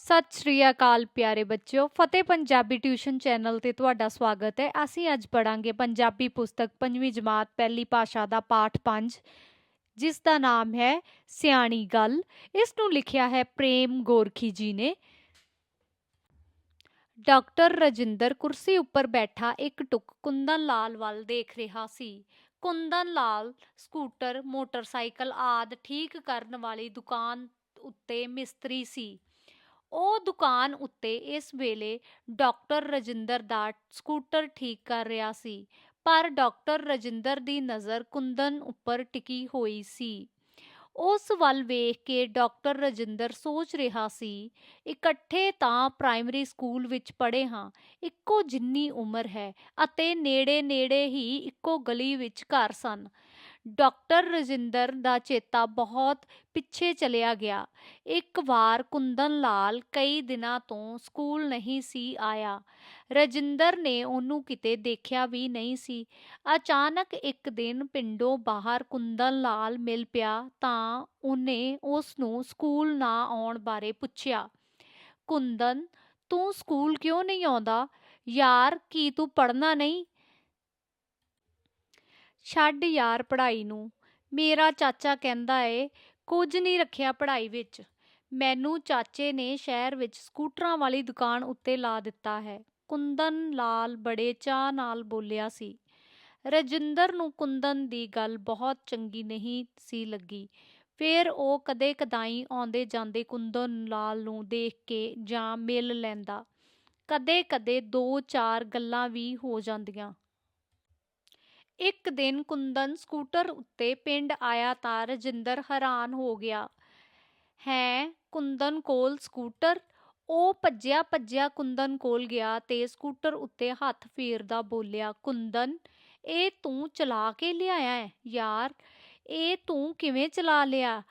ਸਤਿ ਸ਼੍ਰੀ ਅਕਾਲ ਪਿਆਰੇ ਬੱਚਿਓ, ਫਤਿਹ ਪੰਜਾਬੀ ਟਿਊਸ਼ਨ ਚੈਨਲ ਤੇ ਤੁਹਾਡਾ ਸਵਾਗਤ ਹੈ। ਅਸੀਂ ਅੱਜ ਪੜਾਂਗੇ ਪੰਜਾਬੀ ਪੁਸਤਕ ਪੰਜਵੀਂ ਜਮਾਤ ਪਹਿਲੀ ਭਾਸ਼ਾ ਦਾ ਪਾਠ 5 ਜਿਸ ਦਾ ਨਾਮ ਹੈ ਸਿਆਣੀ ਗੱਲ। ਇਸ ਨੂੰ ਲਿਖਿਆ ਹੈ ਪ੍ਰੇਮ ਗੋਰਖੀ ਜੀ ਨੇ। ਡਾਕਟਰ ਰਜਿੰਦਰ ਕੁਰਸੀ ਉੱਪਰ ਬੈਠਾ ਇੱਕ ਟੁਕ ਕੁੰਦਨ ਲਾਲ ਵੱਲ ਦੇਖ ਰਿਹਾ ਸੀ। ਕੁੰਦਨ ਲਾਲ, ਸਕੂਟਰ, ਮੋਟਰਸਾਈਕਲ ਆਦ ਠੀਕ ਕਰਨ ਵਾਲੀ ਦੁਕਾਨ ਉੱਤੇ ਮਿਸਤਰੀ ਸੀ। ਉਹ ਦੁਕਾਨ ਉੱਤੇ ਇਸ ਵੇਲੇ ਡਾਕਟਰ ਰਜਿੰਦਰ ਦਾ ਸਕੂਟਰ ਠੀਕ ਕਰ ਰਿਹਾ ਸੀ, ਪਰ ਡਾਕਟਰ ਰਜਿੰਦਰ ਦੀ ਨਜ਼ਰ ਕੁੰਦਨ ਉੱਪਰ ਟਿਕੀ ਹੋਈ ਸੀ। ਉਸ ਵੱਲ ਵੇਖ ਕੇ ਡਾਕਟਰ ਰਜਿੰਦਰ ਸੋਚ ਰਿਹਾ ਸੀ, ਇਕੱਠੇ ਤਾਂ ਪ੍ਰਾਇਮਰੀ ਸਕੂਲ ਵਿੱਚ ਪੜ੍ਹੇ ਹਾਂ, ਇੱਕੋ ਜਿੰਨੀ ਉਮਰ ਹੈ ਅਤੇ ਨੇੜੇ-ਨੇੜੇ ਹੀ ਇੱਕੋ ਗਲੀ ਵਿੱਚ ਘਰ ਸਨ। ਡਾਕਟਰ ਰਜਿੰਦਰ ਦਾ ਚੇਤਾ ਬਹੁਤ ਪਿੱਛੇ ਚਲਿਆ ਗਿਆ। ਇੱਕ ਵਾਰ ਕੁੰਦਨ ਲਾਲ ਕਈ ਦਿਨਾਂ ਤੋਂ ਸਕੂਲ ਨਹੀਂ ਸੀ ਆਇਆ। ਰਜਿੰਦਰ ਨੇ ਉਹਨੂੰ ਕਿਤੇ ਦੇਖਿਆ ਵੀ ਨਹੀਂ ਸੀ। ਅਚਾਨਕ ਇੱਕ ਦਿਨ ਪਿੰਡੋਂ ਬਾਹਰ ਕੁੰਦਨ ਲਾਲ ਮਿਲ ਪਿਆ ਤਾਂ ਉਹਨੇ ਉਸ ਨੂੰ ਸਕੂਲ ਨਾ ਆਉਣ ਬਾਰੇ ਪੁੱਛਿਆ। ਕੁੰਦਨ, ਤੂੰ ਸਕੂਲ ਕਿਉਂ ਨਹੀਂ ਆਉਂਦਾ? ਯਾਰ, ਕੀ ਤੂੰ ਪੜ੍ਹਨਾ ਨਹੀਂ? ਛੱਡ ਯਾਰ ਪੜ੍ਹਾਈ ਨੂੰ। ਮੇਰਾ ਚਾਚਾ ਕਹਿੰਦਾ ਏ, ਕੁਝ ਨਹੀਂ ਰੱਖਿਆ ਪੜ੍ਹਾਈ ਵਿੱਚ। ਮੈਨੂੰ ਚਾਚੇ ਨੇ ਸ਼ਹਿਰ ਵਿੱਚ ਸਕੂਟਰਾਂ ਵਾਲੀ ਦੁਕਾਨ ਉੱਤੇ ਲਾ ਦਿੱਤਾ ਹੈ। ਕੁੰਦਨ ਲਾਲ ਬੜੇ ਚਾਅ ਨਾਲ ਬੋਲਿਆ ਸੀ। ਰਜਿੰਦਰ ਨੂੰ ਕੁੰਦਨ ਦੀ ਗੱਲ ਬਹੁਤ ਚੰਗੀ ਨਹੀਂ ਸੀ ਲੱਗੀ। ਫਿਰ ਉਹ ਕਦੇ ਕਦਾਈ ਆਉਂਦੇ ਜਾਂਦੇ ਕੁੰਦਨ ਲਾਲ ਨੂੰ ਦੇਖ ਕੇ ਜਾਂ ਮਿਲ ਲੈਂਦਾ। ਕਦੇ ਕਦੇ ਦੋ ਚਾਰ ਗੱਲਾਂ ਵੀ ਹੋ ਜਾਂਦੀਆਂ। ਇੱਕ ਦਿਨ ਕੁੰਦਨ ਸਕੂਟਰ ਉੱਤੇ ਪਿੰਡ ਆਇਆ ਤਾਂ ਰਜਿੰਦਰ ਹੈਰਾਨ ਹੋ ਗਿਆ। ਹੈ, ਕੁੰਦਨ ਕੋਲ ਸਕੂਟਰ? ਉਹ ਭੱਜਿਆ ਭੱਜਿਆ ਕੁੰਦਨ ਕੋਲ ਗਿਆ ਤੇ ਸਕੂਟਰ ਉੱਤੇ ਹੱਥ ਫੇਰਦਾ ਬੋਲਿਆ, ਕੁੰਦਨ, ਇਹ ਤੂੰ ਚਲਾ ਕੇ ਲਿਆਇਆ ਹੈ? ਯਾਰ, ਇਹ ਤੂੰ ਕਿਵੇਂ ਚਲਾ ਲਿਆ?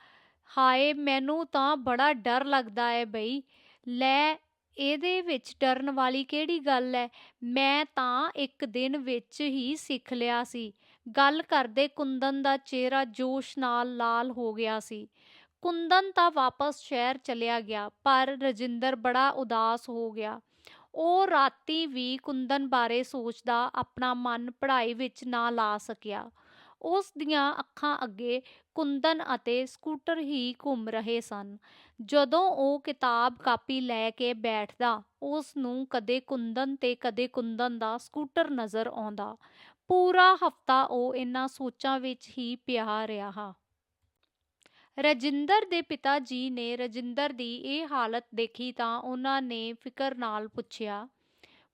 ਹਾਏ, ਮੈਨੂੰ ਤਾਂ ਬੜਾ ਡਰ ਲੱਗਦਾ ਹੈ ਬਈ। ਲੈ ਇਹਦੇ ਵਿੱਚ ਡਰਨ ਵਾਲੀ ਕਿਹੜੀ ਗੱਲ ਹੈ ਮੈਂ ਤਾਂ ਇੱਕ ਦਿਨ ਵਿੱਚ ਹੀ ਸਿੱਖ ਲਿਆ ਸੀ। ਗੱਲ ਕਰਦੇ ਕੁੰਦਨ ਦਾ ਚਿਹਰਾ ਜੋਸ਼ ਨਾਲ ਲਾਲ ਹੋ ਗਿਆ ਸੀ। ਕੁੰਦਨ ਤਾਂ ਵਾਪਸ ਸ਼ਹਿਰ ਚਲਿਆ ਗਿਆ, ਪਰ ਰਜਿੰਦਰ ਬੜਾ ਉਦਾਸ ਹੋ ਗਿਆ। ਉਹ ਰਾਤੀ ਵੀ ਕੁੰਦਨ ਬਾਰੇ ਸੋਚਦਾ ਆਪਣਾ ਮਨ ਪੜ੍ਹਾਈ ਵਿੱਚ ਨਾ ਲਾ ਸਕਿਆ। ਉਸ ਦੀਆਂ ਅੱਖਾਂ ਅੱਗੇ ਕੁੰਦਨ ਅਤੇ ਸਕੂਟਰ ਹੀ ਘੁੰਮ ਰਹੇ ਸਨ। ਜਦੋਂ ਉਹ ਕਿਤਾਬ ਕਾਪੀ ਲੈ ਕੇ ਬੈਠਦਾ, ਉਸ ਨੂੰ ਕਦੇ ਕੁੰਦਨ ਤੇ ਕਦੇ ਕੁੰਦਨ ਦਾ ਸਕੂਟਰ ਨਜ਼ਰ ਆਉਂਦਾ। ਪੂਰਾ ਹਫਤਾ ਉਹ ਇਨ੍ਹਾਂ ਸੋਚਾਂ ਵਿੱਚ ਹੀ ਪਿਆ ਰਿਹਾ ਰਜਿੰਦਰ ਦੇ ਪਿਤਾ ਜੀ ਨੇ ਰਜਿੰਦਰ ਦੀ ਇਹ ਹਾਲਤ ਦੇਖੀ ਤਾਂ ਉਹਨਾਂ ਨੇ ਫਿਕਰ ਨਾਲ ਪੁੱਛਿਆ,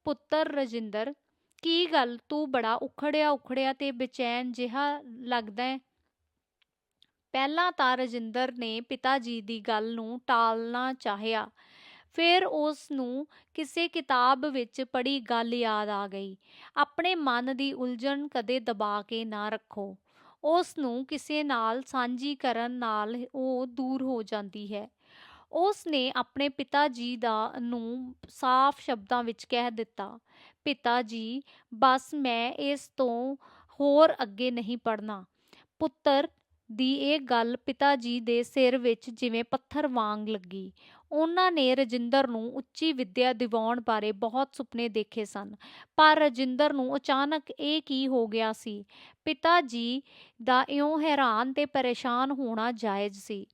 ਪੁੱਤਰ ਰਜਿੰਦਰ ਕੀ ਗੱਲ ਤੂੰ ਬੜਾ ਉਖੜਿਆ ਉਖੜਿਆ ਤੇ ਬੇਚੈਨ ਜਿਹਾ ਲੱਗਦਾ ਹੈ? ਪਹਿਲਾਂ ਤਾਂ ਰਜਿੰਦਰ ਨੇ ਪਿਤਾ ਜੀ ਦੀ ਗੱਲ ਨੂੰ ਟਾਲਣਾ ਚਾਹਿਆ। ਫਿਰ ਉਸ ਨੂੰ ਕਿਸੇ ਕਿਤਾਬ ਵਿੱਚ ਪੜ੍ਹੀ ਗੱਲ ਯਾਦ ਆ ਗਈ। ਆਪਣੇ ਮਨ ਦੀ ਉਲਝਣ ਕਦੇ ਦਬਾ ਕੇ ਨਾ ਰੱਖੋ। ਉਸ ਨੂੰ ਕਿਸੇ ਨਾਲ ਸਾਂਝੀ ਕਰਨ ਨਾਲ ਉਹ ਦੂਰ ਹੋ ਜਾਂਦੀ ਹੈ। ਉਸ ਨੇ ਆਪਣੇ ਪਿਤਾ ਜੀ ਦਾ ਨੂੰ ਸਾਫ਼ ਸ਼ਬਦਾਂ ਵਿੱਚ ਕਹਿ ਦਿੱਤਾ, ਪਿਤਾ ਜੀ, ਬਸ ਮੈਂ ਇਸ ਤੋਂ ਹੋਰ ਅੱਗੇ ਨਹੀਂ ਪੜਨਾ ਪੁੱਤਰ ਦੀ ਇਹ ਗੱਲ ਪਿਤਾ ਜੀ ਦੇ ਸਿਰ ਵਿੱਚ ਜਿਵੇਂ ਪੱਥਰ ਵਾਂਗ ਲੱਗੀ। ਉਹਨਾਂ ਨੇ ਰਜਿੰਦਰ ਨੂੰ ਉੱਚੀ ਵਿੱਦਿਆ ਦਿਵਾਉਣ ਬਾਰੇ ਬਹੁਤ ਸੁਪਨੇ ਦੇਖੇ ਸਨ, ਪਰ ਰਜਿੰਦਰ ਨੂੰ ਅਚਾਨਕ ਇਹ ਕੀ ਹੋ ਗਿਆ ਸੀ? ਪਿਤਾ ਜੀ ਦਾ ਇਉਂ ਹੈਰਾਨ ਤੇ ਪਰੇਸ਼ਾਨ ਹੋਣਾ ਜਾਇਜ਼ ਸੀ।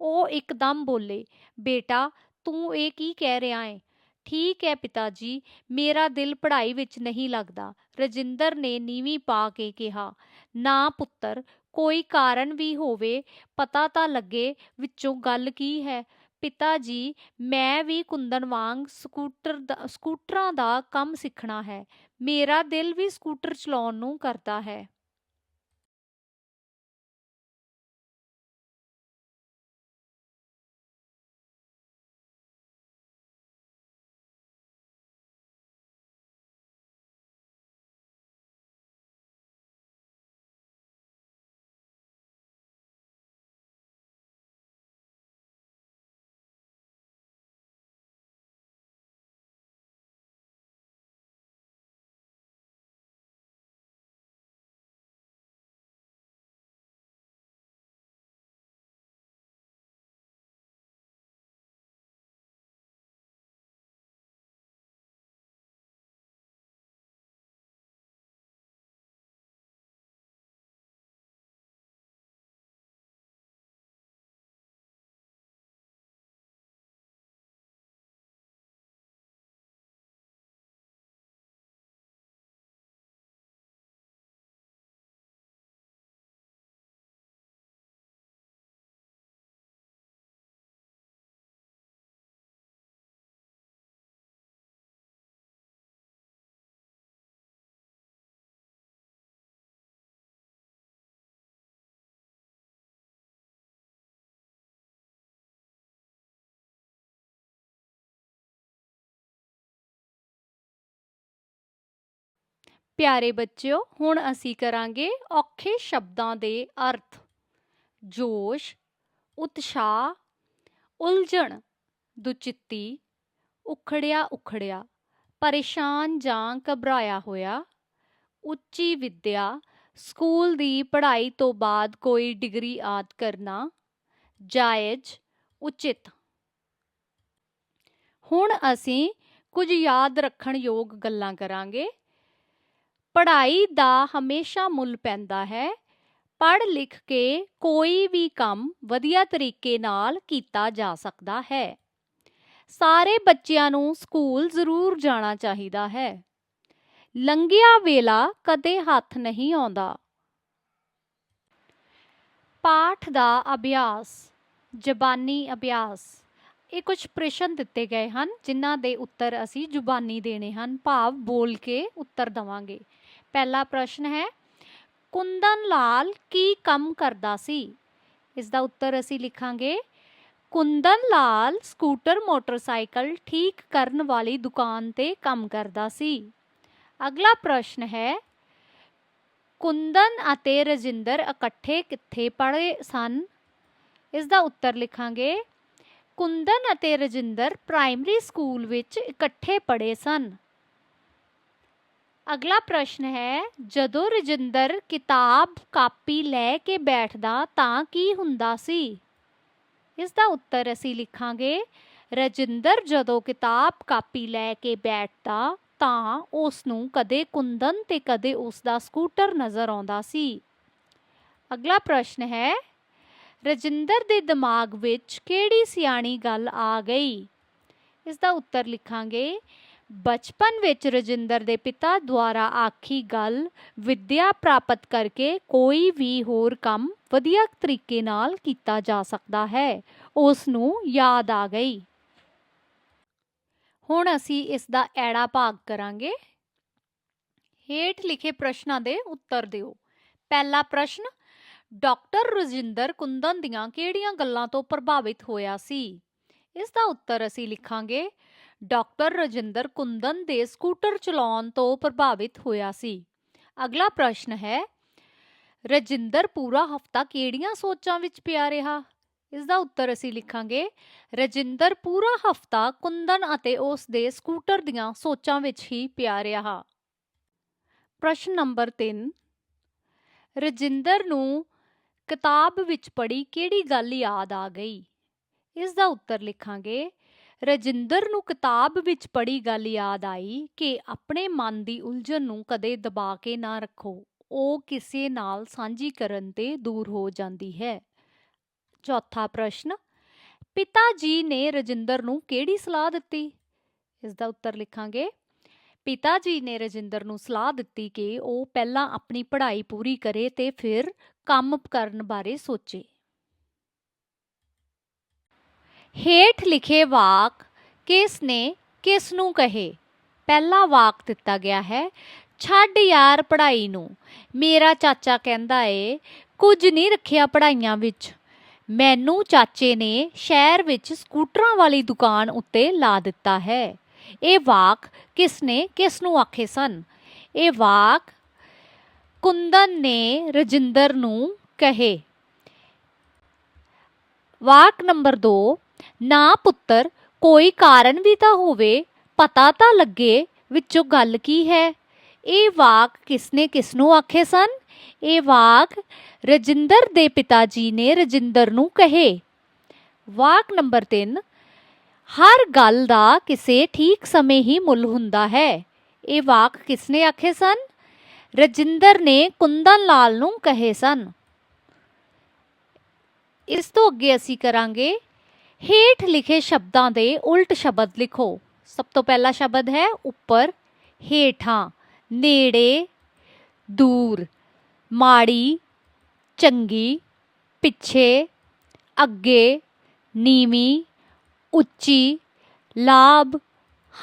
ਉਹ ਇੱਕਦਮ ਬੋਲੇ, ਬੇਟਾ, ਤੂੰ ਇਹ ਕੀ ਕਹਿ ਰਿਹਾ ਹੈ ਠੀਕ ਹੈ ਪਿਤਾ ਜੀ ਮੇਰਾ ਦਿਲ ਪੜ੍ਹਾਈ ਵਿੱਚ ਨਹੀਂ ਲੱਗਦਾ। ਰਜਿੰਦਰ ਨੇ ਨੀਵੀਂ ਪਾ ਕੇ ਕਿਹਾ, ਨਾ ਪੁੱਤਰ, ਕੋਈ ਕਾਰਨ ਵੀ ਹੋਵੇ, ਪਤਾ ਤਾਂ ਲੱਗੇ ਵਿੱਚੋਂ ਗੱਲ ਕੀ ਹੈ। ਪਿਤਾ ਜੀ ਮੈਂ ਵੀ ਕੁੰਦਨ ਵਾਂਗ ਸਕੂਟਰ ਦਾ, ਸਕੂਟਰਾਂ ਦਾ ਕੰਮ ਸਿੱਖਣਾ ਹੈ। ਮੇਰਾ ਦਿਲ ਵੀ ਸਕੂਟਰ ਚਲਾਉਣ ਨੂੰ ਕਰਦਾ ਹੈ। ਪਿਆਰੇ ਬੱਚਿਓ, ਹੁਣ ਅਸੀਂ ਕਰਾਂਗੇ ਔਖੇ ਸ਼ਬਦਾਂ ਦੇ ਅਰਥ। ਜੋਸ਼, ਉਤਸ਼ਾਹ, ਉਲਝਣ, ਦੁਚਿੱਤੀ, ਉਖੜਿਆ ਉਖੜਿਆ, ਪਰੇਸ਼ਾਨ ਜਾਂ ਘਬਰਾਇਆ ਹੋਇਆ, ਉੱਚੀ ਵਿੱਦਿਆ, ਸਕੂਲ ਦੀ ਪੜ੍ਹਾਈ ਤੋਂ ਬਾਅਦ ਕੋਈ ਡਿਗਰੀ ਆਦ ਕਰਨਾ, ਜਾਇਜ਼, ਉਚਿਤ। ਹੁਣ ਅਸੀਂ ਕੁਝ ਯਾਦ ਰੱਖਣ ਯੋਗ ਗੱਲਾਂ ਕਰਾਂਗੇ। ਪੜ੍ਹਾਈ ਦਾ ਹਮੇਸ਼ਾ ਮੁੱਲ ਪੈਂਦਾ ਹੈ। ਪੜ੍ਹ ਲਿਖ ਕੇ ਕੋਈ ਵੀ ਕੰਮ ਵਧੀਆ ਤਰੀਕੇ ਨਾਲ ਕੀਤਾ ਜਾ ਸਕਦਾ ਹੈ। ਸਾਰੇ ਬੱਚਿਆਂ ਨੂੰ ਸਕੂਲ ਜ਼ਰੂਰ ਜਾਣਾ ਚਾਹੀਦਾ ਹੈ। ਲੰਘਿਆ ਵੇਲਾ ਕਦੇ ਹੱਥ ਨਹੀਂ ਆਉਂਦਾ। ਪਾਠ ਦਾ ਅਭਿਆਸ, ਜ਼ਬਾਨੀ ਅਭਿਆਸ। ਇਹ ਕੁਝ ਪ੍ਰਸ਼ਨ ਦਿੱਤੇ ਗਏ ਹਨ, ਜਿਨ੍ਹਾਂ ਦੇ ਉੱਤਰ ਅਸੀਂ ਜ਼ੁਬਾਨੀ ਦੇਣੇ ਹਨ। ਭਾਵ ਬੋਲ ਕੇ ਉੱਤਰ ਦਵਾਂਗੇ। ਪਹਿਲਾ ਪ੍ਰਸ਼ਨ ਹੈ, ਕੁੰਦਨ ਲਾਲ ਕੀ ਕੰਮ ਕਰਦਾ ਸੀ? ਇਸ ਦਾ ਉੱਤਰ ਅਸੀਂ ਲਿਖਾਂਗੇ, ਕੁੰਦਨ ਲਾਲ ਸਕੂਟਰ, ਮੋਟਰਸਾਈਕਲ ਠੀਕ ਕਰਨ ਵਾਲੀ ਦੁਕਾਨ ਤੇ ਕੰਮ ਕਰਦਾ ਸੀ। ਅਗਲਾ ਪ੍ਰਸ਼ਨ ਹੈ, ਕੁੰਦਨ ਅਤੇ ਰਜਿੰਦਰ ਇਕੱਠੇ ਕਿੱਥੇ ਪੜ੍ਹੇ ਸਨ? ਇਸ ਦਾ ਉੱਤਰ ਲਿਖਾਂਗੇ ਕੁੰਦਨ ਅਤੇ ਰਜਿੰਦਰ ਪ੍ਰਾਇਮਰੀ ਸਕੂਲ ਵਿੱਚ ਇਕੱਠੇ ਪੜ੍ਹੇ ਸਨ। ਅਗਲਾ ਪ੍ਰਸ਼ਨ ਹੈ, ਜਦੋਂ ਰਜਿੰਦਰ ਕਿਤਾਬ ਕਾਪੀ ਲੈ ਕੇ ਬੈਠਦਾ ਤਾਂ ਕੀ ਹੁੰਦਾ ਸੀ? ਇਸ ਦਾ ਉੱਤਰ ਅਸੀਂ ਲਿਖਾਂਗੇ, ਰਜਿੰਦਰ ਜਦੋਂ ਕਿਤਾਬ ਕਾਪੀ ਲੈ ਕੇ ਬੈਠਦਾ ਤਾਂ ਉਸ ਨੂੰ ਕਦੇ ਕੁੰਦਨ ਤੇ ਕਦੇ ਉਸ ਦਾ ਸਕੂਟਰ ਨਜ਼ਰ ਆਉਂਦਾ ਸੀ। ਅਗਲਾ ਪ੍ਰਸ਼ਨ ਹੈ ਰਜਿੰਦਰ ਦੇ ਦਿਮਾਗ ਵਿੱਚ ਕਿਹੜੀ ਸਿਆਣੀ ਗੱਲ ਆ ਗਈ? ਇਸ ਦਾ ਉੱਤਰ ਲਿਖਾਂਗੇ। ਬਚਪਨ ਵਿੱਚ ਰਜਿੰਦਰ ਦੇ ਪਿਤਾ ਦੁਆਰਾ ਆਖੀ ਗੱਲ ਵਿੱਦਿਆ ਪ੍ਰਾਪਤ ਕਰਕੇ ਕੋਈ ਵੀ ਹੋਰ ਕੰਮ ਵਧੀਆ ਤਰੀਕੇ ਨਾਲ ਕੀਤਾ ਜਾ ਸਕਦਾ ਹੈ। ਉਸ ਨੂੰ ਯਾਦ ਆ ਗਈ। ਹੁਣ ਅਸੀਂ ਇਸ ਦਾ ਐੜਾ ਭਾਗ ਕਰਾਂਗੇ। ਹੇਠ ਲਿਖੇ ਪ੍ਰਸ਼ਨਾਂ ਦੇ ਉੱਤਰ ਦਿਓ। ਪਹਿਲਾ ਪ੍ਰਸ਼ਨ ਡਾਕਟਰ ਰਜਿੰਦਰ ਕੁੰਦਨ ਦੀਆਂ ਕਿਹੜੀਆਂ ਗੱਲਾਂ ਤੋਂ ਪ੍ਰਭਾਵਿਤ ਹੋਇਆ ਸੀ? ਇਸ ਦਾ ਉੱਤਰ ਅਸੀਂ ਲਿਖਾਂਗੇ। ਡਾਕਟਰ ਰਜਿੰਦਰ ਕੁੰਦਨ ਦੇ ਸਕੂਟਰ ਚਲਾਉਣ ਤੋਂ ਪ੍ਰਭਾਵਿਤ ਹੋਇਆ ਸੀ। ਅਗਲਾ ਪ੍ਰਸ਼ਨ ਹੈ, ਰਜਿੰਦਰ ਪੂਰਾ ਹਫਤਾ ਕਿਹੜੀਆਂ ਸੋਚਾਂ ਵਿੱਚ ਪਿਆ ਰਿਹਾ? ਇਸ ਦਾ ਉੱਤਰ ਅਸੀਂ ਲਿਖਾਂਗੇ, ਰਜਿੰਦਰ ਪੂਰਾ ਹਫਤਾ ਕੁੰਦਨ ਅਤੇ ਉਸ ਦੇ ਸਕੂਟਰ ਦੀਆਂ ਸੋਚਾਂ ਵਿੱਚ ਹੀ ਪਿਆ ਰਿਹਾ। ਪ੍ਰਸ਼ਨ ਨੰਬਰ 3 ਰਜਿੰਦਰ ਨੂੰ ਕਿਤਾਬ ਵਿੱਚ ਪੜ੍ਹੀ ਕਿਹੜੀ ਗੱਲ ਯਾਦ ਆ ਗਈ? ਇਸ ਦਾ ਉੱਤਰ ਲਿਖਾਂਗੇ। ਰਜਿੰਦਰ ਨੂੰ ਕਿਤਾਬ ਵਿੱਚ ਪੜ੍ਹੀ ਗੱਲ ਯਾਦ ਆਈ ਕਿ ਆਪਣੇ ਮਨ ਦੀ ਉਲਝਣ ਨੂੰ ਕਦੇ ਦਬਾ ਕੇ ਨਾ ਰੱਖੋ। ਉਹ ਕਿਸੇ ਨਾਲ ਸਾਂਝੀ ਕਰਨ ਤੇ ਦੂਰ ਹੋ ਜਾਂਦੀ ਹੈ। ਚੌਥਾ ਪ੍ਰਸ਼ਨ, ਪਿਤਾ ਜੀ ਨੇ ਰਜਿੰਦਰ ਨੂੰ ਕਿਹੜੀ ਸਲਾਹ ਦਿੱਤੀ? ਇਸ ਦਾ ਉੱਤਰ ਲਿਖਾਂਗੇ। ਪਿਤਾ ਜੀ ਨੇ ਰਜਿੰਦਰ ਨੂੰ ਸਲਾਹ ਦਿੱਤੀ ਕਿ ਉਹ ਪਹਿਲਾਂ ਆਪਣੀ ਪੜ੍ਹਾਈ ਪੂਰੀ ਕਰੇ ਤੇ ਫਿਰ ਕੰਮ ਕਰਨ ਬਾਰੇ ਸੋਚੇ। ਹੇਠ ਲਿਖੇ ਵਾਕ, ਕਿਸ ਨੇ ਕਿਸ ਨੂੰ ਕਹੇ? ਪਹਿਲਾ ਵਾਕ ਦਿੱਤਾ ਗਿਆ ਹੈ, ਛੱਡ ਯਾਰ ਪੜ੍ਹਾਈ ਨੂੰ, ਮੇਰਾ ਚਾਚਾ ਕਹਿੰਦਾ ਏ, ਕੁਝ ਨਹੀਂ ਰੱਖਿਆ ਪੜ੍ਹਾਈਆਂ ਵਿੱਚ। ਮੈਨੂੰ ਚਾਚੇ ਨੇ ਸ਼ਹਿਰ ਵਿੱਚ ਸਕੂਟਰਾਂ ਵਾਲੀ ਦੁਕਾਨ ਉੱਤੇ ਲਾ ਦਿੱਤਾ ਹੈ। ਇਹ ਵਾਕ ਕਿਸ ਨੇ ਕਿਸ ਨੂੰ ਆਖੇ ਸਨ? ਇਹ ਵਾਕ ਕੁੰਦਨ ਨੇ ਰਜਿੰਦਰ ਨੂੰ ਕਹੇ। ਵਾਕ ਨੰਬਰ 2 ਨਾ ਪੁੱਤਰ, ਕੋਈ ਕਾਰਨ ਵੀ ਤਾਂ ਹੋਵੇ, ਪਤਾ ਤਾਂ ਲੱਗੇ ਵਿੱਚੋਂ ਗੱਲ ਕੀ ਹੈ। ਇਹ ਵਾਕ ਕਿਸਨੇ ਕਿਸ ਨੂੰ ਆਖੇ ਸਨ? ਇਹ ਵਾਕ ਰਜਿੰਦਰ ਦੇ ਪਿਤਾ ਜੀ ਨੇ ਰਜਿੰਦਰ ਨੂੰ ਕਹੇ। ਵਾਕ ਨੰਬਰ 3 ਹਰ ਗੱਲ ਦਾ ਕਿਸੇ ਠੀਕ ਸਮੇਂ ਹੀ ਮੁੱਲ ਹੁੰਦਾ ਹੈ ਇਹ ਵਾਕ ਕਿਸਨੇ ਆਖੇ ਸਨ ਰਜਿੰਦਰ ਨੇ ਕੁੰਦਨ ਲਾਲ ਨੂੰ ਕਹੇ ਸਨ ਇਸ ਤੋਂ ਅੱਗੇ ਅਸੀਂ ਕਰਾਂਗੇ ਹੇਠ ਲਿਖੇ ਸ਼ਬਦਾਂ ਦੇ ਉਲਟ ਸ਼ਬਦ ਲਿਖੋ ਸਭ ਤੋਂ ਪਹਿਲਾ ਸ਼ਬਦ ਹੈ ਉੱਪਰ ਹੇਠਾਂ ਨੇੜੇ ਦੂਰ ਮਾੜੀ ਚੰਗੀ ਪਿੱਛੇ ਅੱਗੇ ਨੀਵੀਂ ਉੱਚੀ, ਲਾਭ,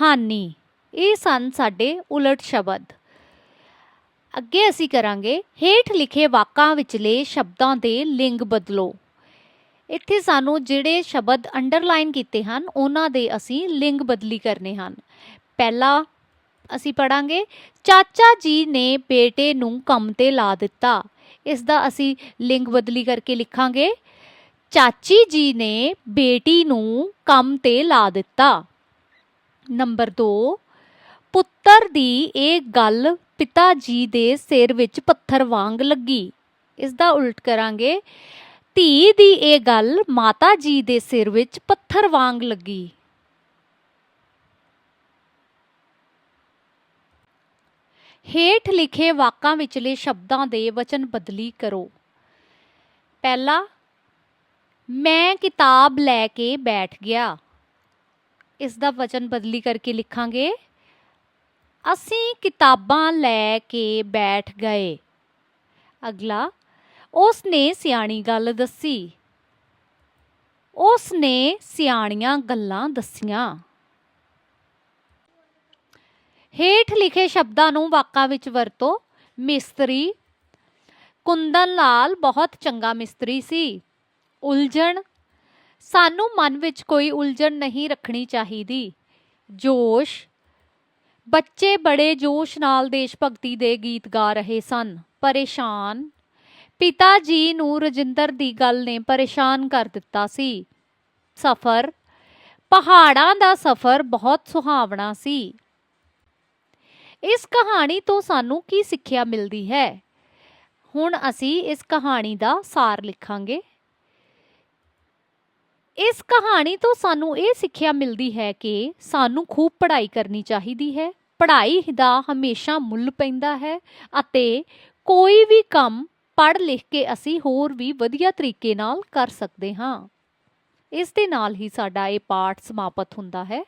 ਹਾਨੀ। ਇਹ ਸਨ ਸਾਡੇ ਉਲਟ ਸ਼ਬਦ। ਅੱਗੇ ਅਸੀਂ ਕਰਾਂਗੇ, ਹੇਠ ਲਿਖੇ ਵਾਕਾਂ ਵਿਚਲੇ ਸ਼ਬਦਾਂ ਦੇ ਲਿੰਗ ਬਦਲੋ। ਇੱਥੇ ਸਾਨੂੰ ਜਿਹੜੇ ਸ਼ਬਦ ਅੰਡਰਲਾਈਨ ਕੀਤੇ ਹਨ, ਉਹਨਾਂ ਦੇ ਅਸੀਂ ਲਿੰਗ ਬਦਲੀ ਕਰਨੇ ਹਨ। ਪਹਿਲਾ ਅਸੀਂ ਪੜਾਂਗੇ, ਚਾਚਾ ਜੀ ਨੇ ਬੇਟੇ ਨੂੰ ਕੰਮ ਤੇ ਲਾ ਦਿੱਤਾ। ਇਸ ਦਾ ਅਸੀਂ ਲਿੰਗ ਬਦਲੀ ਕਰਕੇ ਲਿਖਾਂਗੇ। ਚਾਚੀ ਜੀ ਨੇ ਬੇਟੀ ਨੂੰ ਕੰਮ ਤੇ ਲਾ ਦਿੱਤਾ। ਨੰਬਰ 2 ਪੁੱਤਰ ਦੀ ਇਹ ਗੱਲ ਪਿਤਾ ਜੀ ਦੇ ਸਿਰ ਵਿੱਚ ਪੱਥਰ ਵਾਂਗ ਲੱਗੀ। ਇਸ ਦਾ ਉਲਟ ਕਰਾਂਗੇ, ਧੀ ਦੀ ਇਹ ਗੱਲ ਮਾਤਾ ਜੀ ਦੇ ਸਿਰ ਵਿੱਚ ਪੱਥਰ ਵਾਂਗ ਲੱਗੀ। ਹੇਠ ਲਿਖੇ ਵਾਕਾਂ ਵਿਚਲੇ ਸ਼ਬਦਾਂ ਦੇ ਵਚਨ ਬਦਲੀ ਕਰੋ। ਪਹਿਲਾ ਮੈਂ ਕਿਤਾਬ ਲੈ ਕੇ ਬੈਠ ਗਿਆ। ਇਸ ਦਾ ਵਚਨ ਬਦਲੀ ਕਰਕੇ ਲਿਖਾਂਗੇ। ਅਸੀਂ ਕਿਤਾਬਾਂ ਲੈ ਕੇ ਬੈਠ ਗਏ। ਅਗਲਾ, ਉਸ ਨੇ ਸਿਆਣੀ ਗੱਲ ਦੱਸੀ। ਉਸ ਨੇ ਸਿਆਣੀਆਂ ਗੱਲਾਂ ਦੱਸੀਆਂ। ਹੇਠ ਲਿਖੇ ਸ਼ਬਦਾਂ ਨੂੰ ਵਾਕਾਂ ਵਿੱਚ ਵਰਤੋ। ਮਿਸਤਰੀ ਕੁੰਦਨ ਲਾਲ ਬਹੁਤ ਚੰਗਾ ਮਿਸਤਰੀ ਸੀ। ਉਲਝਣ। ਸਾਨੂੰ ਮਨ ਵਿੱਚ ਕੋਈ ਉਲਝਣ ਨਹੀਂ ਰੱਖਣੀ ਚਾਹੀਦੀ। ਜੋਸ਼। ਬੱਚੇ ਬੜੇ ਜੋਸ਼ ਨਾਲ ਦੇਸ਼ ਭਗਤੀ ਦੇ ਗੀਤ ਗਾ ਰਹੇ ਸਨ। ਪਰੇਸ਼ਾਨ। ਪਿਤਾ ਜੀ ਨੂੰ ਰਜਿੰਦਰ ਦੀ ਗੱਲ ਨੇ ਪਰੇਸ਼ਾਨ ਕਰ ਦਿੱਤਾ ਸੀ। ਸਫ਼ਰ। ਪਹਾੜਾਂ ਦਾ ਸਫ਼ਰ ਬਹੁਤ ਸੁਹਾਵਣਾ ਸੀ। ਇਸ ਕਹਾਣੀ ਤੋਂ ਸਾਨੂੰ ਕੀ ਸਿੱਖਿਆ ਮਿਲਦੀ ਹੈ? ਹੁਣ ਅਸੀਂ ਇਸ ਕਹਾਣੀ ਦਾ ਸਾਰ ਲਿਖਾਂਗੇ। ਇਸ ਕਹਾਣੀ ਤੋਂ ਸਾਨੂੰ ਇਹ ਸਿੱਖਿਆ ਮਿਲਦੀ ਹੈ ਕਿ ਸਾਨੂੰ ਖੂਬ ਪੜ੍ਹਾਈ ਕਰਨੀ ਚਾਹੀਦੀ ਹੈ। ਪੜ੍ਹਾਈ ਦਾ ਹਮੇਸ਼ਾ ਮੁੱਲ ਪੈਂਦਾ ਹੈ ਅਤੇ ਕੋਈ ਵੀ ਕੰਮ ਪੜ੍ਹ ਲਿਖ ਕੇ ਅਸੀਂ ਹੋਰ ਵੀ ਵਧੀਆ ਤਰੀਕੇ ਨਾਲ ਕਰ ਸਕਦੇ ਹਾਂ। ਇਸ ਦੇ ਨਾਲ ਹੀ ਸਾਡਾ ਇਹ ਪਾਠ ਸਮਾਪਤ ਹੁੰਦਾ ਹੈ।